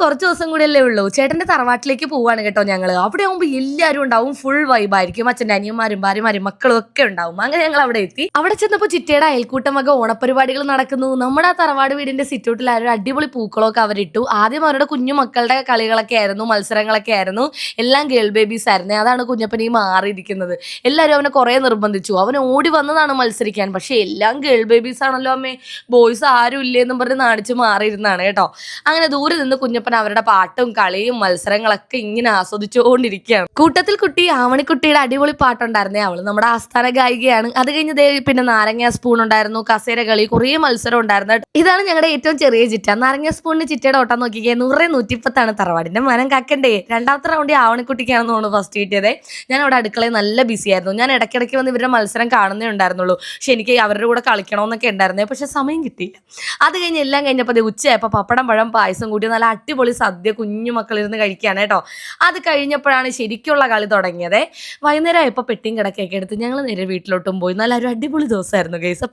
കുറച്ച് ദിവസം കൂടിയല്ലേ ഉള്ളൂ. ചേട്ടന്റെ തറവാട്ടിലേക്ക് പോവാണ് കേട്ടോ ഞങ്ങൾ അവിടെ ആകുമ്പോൾ എല്ലാവരും ഉണ്ടാവും. ഫുൾ വൈബായിരിക്കും അച്ഛന്റെ അനിയന്മാരും ഭാര്യമാരും മക്കളും ഒക്കെ ഉണ്ടാവും. അങ്ങനെ ഞങ്ങൾ അവിടെ എത്തി. അവിടെ ചെന്നപ്പോൾ ചിറ്റയുടെ അയൽക്കൂട്ടം വക ഓണപരിപാടികൾ നടക്കുന്നു. നമ്മുടെ ആ തറവാട് വീടിന്റെ സിറ്റൗട്ടിൽ ആരും അടിപൊളി പൂക്കളൊക്കെ അവരിട്ടു. ആദ്യം അവരുടെ കുഞ്ഞു മക്കളുടെ കളികളൊക്കെ ആയിരുന്നു മത്സരങ്ങളൊക്കെ ആയിരുന്നു. എല്ലാം ഗേൾ ബേബീസ് ആയിരുന്നു. അതാണ് കുഞ്ഞപ്പനി മാറിയിരിക്കുന്നത്. എല്ലാവരും അവനെ കുറേ നിർബന്ധിച്ചു. അവൻ ഓടി വന്നതാണ് മത്സരിക്കാൻ. പക്ഷേ എല്ലാം ഗേൾ ബേബീസ് ആണല്ലോ അമ്മേ. ബോയ്സ് ആരും ഇല്ലേന്നും പറഞ്ഞ് നാണിച്ച് മാറിയിരുന്നാണ് കേട്ടോ. അങ്ങനെ ദൂരെ നിന്ന് കുഞ്ഞപ്പൻ അവരുടെ പാട്ടും കളിയും മത്സരങ്ങളൊക്കെ ഇങ്ങനെ ആസ്വദിച്ചുകൊണ്ടിരിക്കുകയാണ്. കൂട്ടത്തിൽ കുട്ടി ആവണിക്കുട്ടിയുടെ അടിപൊളി പാട്ടുണ്ടായിരുന്നേ അവൾ. നമ്മുടെ ആസ്ഥാന ഗായികയാണ്. അത് കഴിഞ്ഞ് പിന്നെ നാരങ്ങ സ്പൂൺ ഉണ്ടായിരുന്നു കസേര കളി കുറേ മത്സരം ഉണ്ടായിരുന്നു. ഇതാണ് ഞങ്ങളുടെ ഏറ്റവും ചെറിയ ചിറ്റ. നാരങ്ങ സ്പൂണിന് ചിറ്റയുടെ ഓട്ടം നോക്കിക്കേ നൂറേ നൂറ്റിപ്പത്താണ് തറവാടിന്റെ മനം കാക്കണ്ടേ രണ്ടാമത്തെ റൗണ്ടി ആവണിക്കുട്ടിക്കാണെന്ന് തോന്നുന്നു ഫസ്റ്റ് കിട്ടിയത്. ഞാൻ അവിടെ അടുക്കളയിൽ നല്ല ബിസി ആയിരുന്നു. ഞാൻ ഇടയ്ക്കിടയ്ക്ക് വന്ന് ഇവരുടെ മത്സരം കാണുന്നേ ഉണ്ടായിരുന്നുള്ളൂ. പക്ഷെ എനിക്ക് അവരുടെ കൂടെ കളിക്കണമെന്നൊക്കെ ഉണ്ടായിരുന്നേ. പക്ഷെ സമയം കിട്ടിയില്ല. അത് കഴിഞ്ഞ് എല്ലാം കഴിഞ്ഞപ്പോൾ ഉച്ചയായപ്പോൾ പപ്പടം പഴം പായസം കൂടി നല്ല അടിപൊളി സദ്യ കുഞ്ഞു മക്കളിരുന്ന് കഴിക്കുകയാണ് കേട്ടോ. അത് കഴിഞ്ഞപ്പോഴാണ് ശരിക്കുള്ള കളി തുടങ്ങിയത്. വൈകുന്നേരം ആയപ്പോൾ പെട്ടിയും കിടക്കൊക്കെ എടുത്ത് ഞങ്ങൾ നേരെ വീട്ടിലോട്ടും പോയി. നല്ലൊരു അടിപൊളി ദിവസമായിരുന്നു ഗൈസ്